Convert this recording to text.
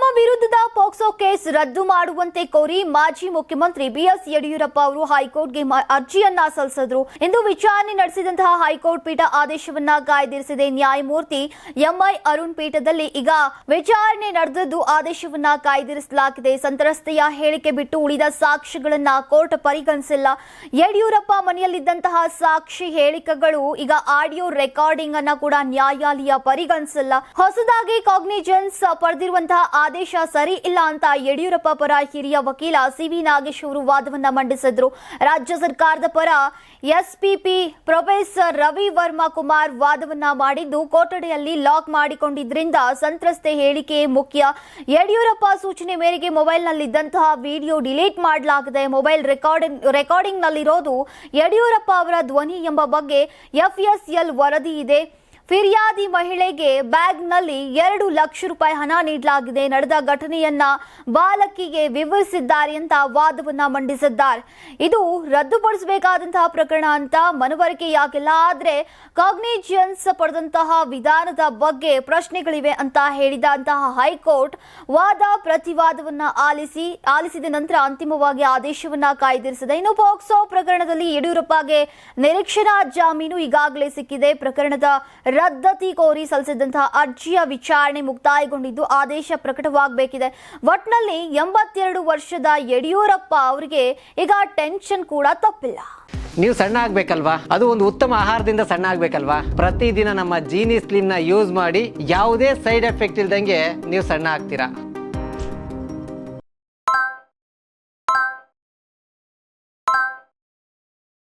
ತಮ್ಮ ವಿರುದ್ಧದ POCSO case ರದ್ದು ಮಾಡುವಂತೆ ಕೋರಿ ಮಾಜಿ ಮುಖ್ಯಮಂತ್ರಿ ಬಿಎಸ್ ಯಡಿಯೂರಪ್ಪ ಅವರು ಹೈಕೋರ್ಟ್ಗೆ ಅರ್ಜಿಯನ್ನ ಸಲ್ಲಿಸಿದ್ರು. ಇಂದು ವಿಚಾರಣೆ ನಡೆಸಿದಂತಹ ಹೈಕೋರ್ಟ್ ಪೀಠ ಆದೇಶವನ್ನ ಕಾಯ್ದಿರಿಸಿದೆ. ನ್ಯಾಯಮೂರ್ತಿ ಎಂಐ ಅರುಣ್ ಪೀಠದಲ್ಲಿ ಈಗ ವಿಚಾರಣೆ ನಡೆದದ್ದು ಆದೇಶವನ್ನ ಕಾಯ್ದಿರಿಸಲಾಗಿದೆ. ಸಂತ್ರಸ್ತೆಯ ಹೇಳಿಕೆ ಬಿಟ್ಟು ಉಳಿದ ಸಾಕ್ಷಿಗಳನ್ನ ಕೋರ್ಟ್ ಪರಿಗಣಿಸಿಲ್ಲ. ಯಡಿಯೂರಪ್ಪ ಮನೆಯಲ್ಲಿದ್ದಂತಹ ಸಾಕ್ಷಿ ಹೇಳಿಕೆಗಳು ಈಗ ಆಡಿಯೋ ರೆಕಾರ್ಡಿಂಗ್ ಅನ್ನ ಕೂಡ ನ್ಯಾಯಾಲಯ ಪರಿಗಣಿಸಿಲ್ಲ. ಹೊಸದಾಗಿ ಕಾಗ್ನಿಜೆನ್ಸ್ ಪಡೆದಿರುವಂತಹ ಆದೇಶ ಸರಿ ಇಲ್ಲ ಅಂತ ಯಡಿಯೂರಪ್ಪ ಪರ ಹಿರಿಯ ವಕೀಲ ಸಿವಿ ನಾಗೇಶ್ ಅವರು ವಾದವನ್ನ ಮಂಡಿಸಿದ್ರು. ರಾಜ್ಯ ಸರ್ಕಾರದ ಪರ ಎಸ್ಪಿಪಿ ಪ್ರೊಫೆಸರ್ ರವಿ ವರ್ಮಾ ಕುಮಾರ್ ವಾದವನ್ನ ಮಾಡಿದ್ದು ಕೊಠಡಿಯಲ್ಲಿ ಲಾಕ್ ಮಾಡಿಕೊಂಡಿದ್ರಿಂದ ಸಂತ್ರಸ್ತೆ ಹೇಳಿಕೆ ಮುಖ್ಯ. ಯಡಿಯೂರಪ್ಪ ಸೂಚನೆ ಮೇರೆಗೆ ಮೊಬೈಲ್ನಲ್ಲಿದ್ದಂತಹ ವಿಡಿಯೋ ಡಿಲೀಟ್ ಮಾಡಲಾಗಿದೆ ಮೊಬೈಲ್ ರೆಕಾರ್ಡಿಂಗ್ ರೆಕಾರ್ಡಿಂಗ್ ನಲ್ಲಿರೋದು ಯಡಿಯೂರಪ್ಪ ಅವರ ಧ್ವನಿ ಎಂಬ ಬಗ್ಗೆ ಎಫ್ಎಸ್ಎಲ್ ವರದಿ ಇದೆ. ಫಿರ್ಯಾದಿ ಮಹಿಳೆಗೆ ಬ್ಯಾಗ್ನಲ್ಲಿ ಎರಡು ಲಕ್ಷ ರೂಪಾಯಿ ಹಣ ನೀಡಲಾಗಿದೆ. ನಡೆದ ಘಟನೆಯನ್ನ ಬಾಲಕಿಗೆ ವಿವರಿಸಿದ್ದಾರೆ ಅಂತ ವಾದವನ್ನ ಮಂಡಿಸಿದ್ದಾರೆ. ಇದು ರದ್ದುಪಡಿಸಬೇಕಾದಂತಹ ಪ್ರಕರಣ ಅಂತ ಮನವರಿಕೆಯಾಗಿಲ್ಲ ಆದ್ರೆ ಕಾಗ್ನಿಜಿಯನ್ಸ್ ಪಡೆದಂತಹ ವಿಧಾನದ ಬಗ್ಗೆ ಪ್ರಶ್ನೆಗಳಿವೆ ಅಂತ ಹೇಳಿದಂತಹ ಹೈಕೋರ್ಟ್ ವಾದ ಪ್ರತಿವಾದವನ್ನ ಆಲಿಸಿ, ಆಲಿಸಿದ ನಂತರ ಅಂತಿಮವಾಗಿ ಆದೇಶವನ್ನ ಕಾಯ್ದಿರಿಸಿದೆ. ಇನ್ನು ಪೋಕ್ಸೋ ಪ್ರಕರಣದಲ್ಲಿ ಯಡಿಯೂರಪ್ಪಗೆ ನಿರೀಕ್ಷಣಾ ಜಾಮೀನು ಈಗಾಗಲೇ ಸಿಕ್ಕಿದೆ. ಪ್ರಕರಣದ ರದ್ದತಿ ಕೋರಿ ಸಲ್ಲಿಸಿದಂತಹ ಅರ್ಜಿಯ ವಿಚಾರಣೆ ಮುಕ್ತಾಯಗೊಂಡಿದ್ದು ಆದೇಶ ಪ್ರಕಟವಾಗಬೇಕಿದೆ. ಒಟ್ನಲ್ಲಿ ಎಂಬತ್ತೆರಡು ವರ್ಷದ ಯಡಿಯೂರಪ್ಪ ಅವರಿಗೆ ಈಗ ಟೆನ್ಷನ್ ಕೂಡ ತಪ್ಪಿಲ್ಲ. ನೀವು ಸಣ್ಣ ಆಗ್ಬೇಕಲ್ವಾ? ಅದು ಒಂದು ಉತ್ತಮ ಆಹಾರದಿಂದ ಸಣ್ಣ ಆಗ್ಬೇಕಲ್ವಾ? ಪ್ರತಿದಿನ ನಮ್ಮ ಜೀನಿ ಸ್ಲಿಮ್ನ ಯೂಸ್ ಮಾಡಿ ಯಾವುದೇ ಸೈಡ್ ಎಫೆಕ್ಟ್ ಇಲ್ದಂಗೆ ನೀವು ಸಣ್ಣ ಆಗ್ತೀರಾ?